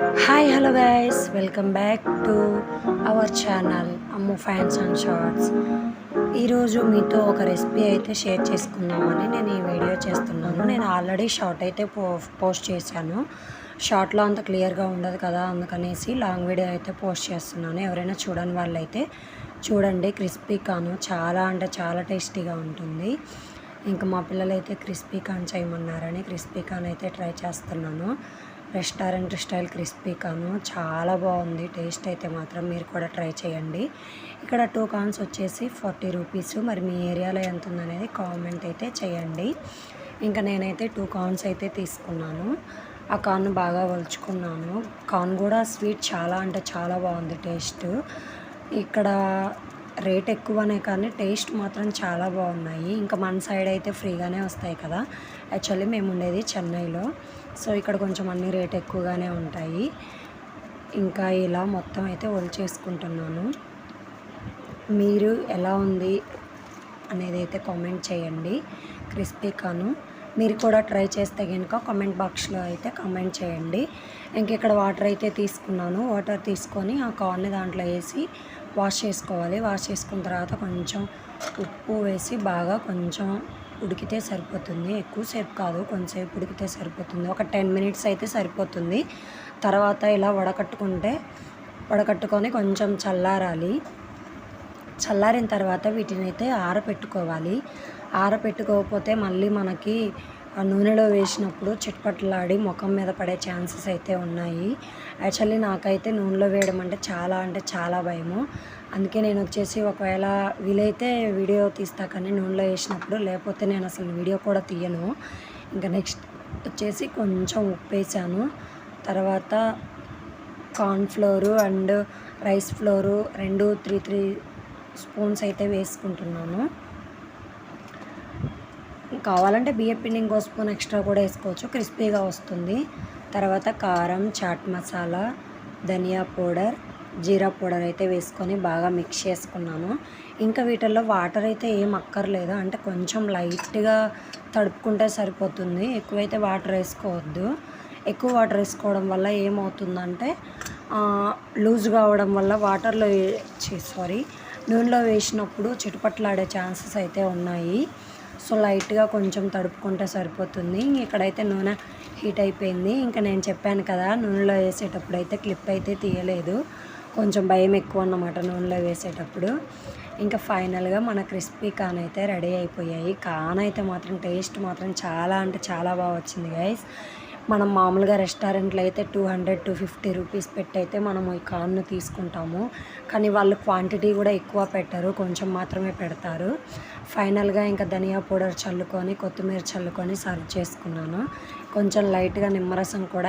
Hi hello guys welcome back to our channel Ammu fans and shorts ఈరోజు మీతో ఒక recipe అయితే share చేసుకుందామని నేను ఈ వీడియో చేస్తున్నాను. నేను ఆల్రెడీ షార్ట్ అయితే పో పోస్ట్ చేశాను. షార్ట్లో అంత క్లియర్గా ఉండదు కదా అందుకనేసి లాంగ్ వీడియో అయితే పోస్ట్ చేస్తున్నాను. ఎవరైనా చూడని వాళ్ళైతే చూడండి క్రిస్పీ కాను. చాలా అంటే చాలా టేస్టీగా ఉంటుంది. ఇంకా మా పిల్లలు అయితే క్రిస్పీ కాన్ చేయమన్నారని క్రిస్పీ కాన్ అయితే ట్రై చేస్తున్నాను. రెస్టారెంట్ స్టైల్ క్రిస్పీ కాను. చాలా బాగుంది. టేస్ట్ అయితే మాత్రం మీరు కూడా ట్రై చేయండి. ఇక్కడ టూ కాన్స్ వచ్చేసి ఫార్టీ రూపీస్. మరి మీ ఏరియాలో ఎంత ఉందనేది కామెంట్ అయితే చేయండి. ఇంకా నేనైతే టూ కాన్స్ అయితే తీసుకున్నాను. ఆ కాన్ బాగా వలుచుకున్నాను. కాన్ కూడా స్వీట్ చాలా అంటే చాలా బాగుంది టేస్ట్. ఇక్కడ రేట్ ఎక్కువనే కానీ టేస్ట్ మాత్రం చాలా బాగున్నాయి. ఇంకా మన సైడ్ అయితే ఫ్రీగానే వస్తాయి కదా. యాక్చువల్లీ మేము ఉండేది చెన్నైలో. సో ఇక్కడ కొంచెం అన్ని రేట్ ఎక్కువగానే ఉంటాయి. ఇంకా ఇలా మొత్తం అయితే చేసుకుంటున్నాను. మీరు ఎలా ఉంది అనేది అయితే కామెంట్ చేయండి. క్రిస్పీ కాను. మీరు కూడా ట్రై చేస్తే కనుక కామెంట్ బాక్స్లో అయితే కామెంట్ చేయండి. ఇంక ఇక్కడ వాటర్ అయితే తీసుకున్నాను. వాటర్ తీసుకొని ఆ కార్న్ని దాంట్లో వేసి వాష్ చేసుకోవాలి. వాష్ చేసుకున్న తర్వాత కొంచెం ఉప్పు వేసి బాగా కొంచెం ఉడికితే సరిపోతుంది. ఎక్కువసేపు కాదు కొంచెంసేపు ఉడికితే సరిపోతుంది. ఒక టెన్ మినిట్స్ అయితే సరిపోతుంది. తర్వాత ఇలా వడకట్టుకుంటే వడకట్టుకొని కొంచెం చల్లారాలి. చల్లారిన తర్వాత వీటిని అయితే ఆరపెట్టుకోవాలి. ఆరపెట్టుకోకపోతే మళ్ళీ మనకి ఆ నూనెలో వేసినప్పుడు చిట్పట్లాడి ముఖం మీద పడే ఛాన్సెస్ అయితే ఉన్నాయి. యాక్చువల్లీ నాకైతే నూనెలో వేయడం అంటే చాలా అంటే చాలా భయము. అందుకే నేను వచ్చేసి ఒకవేళ వీలైతే వీడియో తీస్తా కానీ నూనెలో వేసినప్పుడు లేకపోతే నేను అసలు వీడియో కూడా తీయను. ఇంకా నెక్స్ట్ వచ్చేసి కొంచెం ఉప్పు వేసాను తర్వాత కార్న్ఫ్లోరు అండ్ రైస్ ఫ్లోరు రెండు త్రీ త్రీ స్పూన్స్ అయితే వేసుకుంటున్నాను. కావాలంటే బియ్య పిండి ఇంకో స్పూన్ ఎక్స్ట్రా కూడా వేసుకోవచ్చు. క్రిస్పీగా వస్తుంది. తర్వాత కారం చాట్ మసాలా ధనియా పౌడర్ జీరా పౌడర్ అయితే వేసుకొని బాగా మిక్స్ చేసుకున్నాను ఇంకా వీటిల్లో వాటర్ అయితే ఏం అక్కర్లేదు. అంటే కొంచెం లైట్గా తడుపుకుంటే సరిపోతుంది. ఎక్కువైతే వాటర్ వేసుకోవద్దు. ఎక్కువ వాటర్ వేసుకోవడం వల్ల ఏమవుతుందంటే లూజ్ కావడం వల్ల వాటర్లో సారీ నూనెలో వేసినప్పుడు చిటుపట్లాడే ఛాన్సెస్ అయితే ఉన్నాయి. సో లైట్గా కొంచెం తడుపుకుంటే సరిపోతుంది. ఇక్కడైతే నూనె హీట్ అయిపోయింది. ఇంకా నేను చెప్పాను కదా నూనెలో వేసేటప్పుడు అయితే క్లిప్ అయితే తీయలేదు. కొంచెం భయం ఎక్కువ అన్నమాట నూనెలో వేసేటప్పుడు. ఇంకా ఫైనల్గా మన క్రిస్పీ కాన్ అయితే రెడీ అయిపోయాయి. కాన్ అయితే మాత్రం టేస్ట్ మాత్రం చాలా అంటే చాలా బాగా వచ్చింది గైస్. మనం మామూలుగా రెస్టారెంట్లో అయితే two hundred two fifty rupees పెట్టి అయితే మనం ఈ కార్ను తీసుకుంటాము. కానీ వాళ్ళు క్వాంటిటీ కూడా ఎక్కువ పెట్టరు కొంచెం మాత్రమే పెడతారు. ఫైనల్గా ఇంకా ధనియా పౌడర్ చల్లుకొని కొత్తిమీర చల్లుకొని సర్వ్ చేసుకున్నాను. కొంచెం లైట్గా నిమ్మరసం కూడా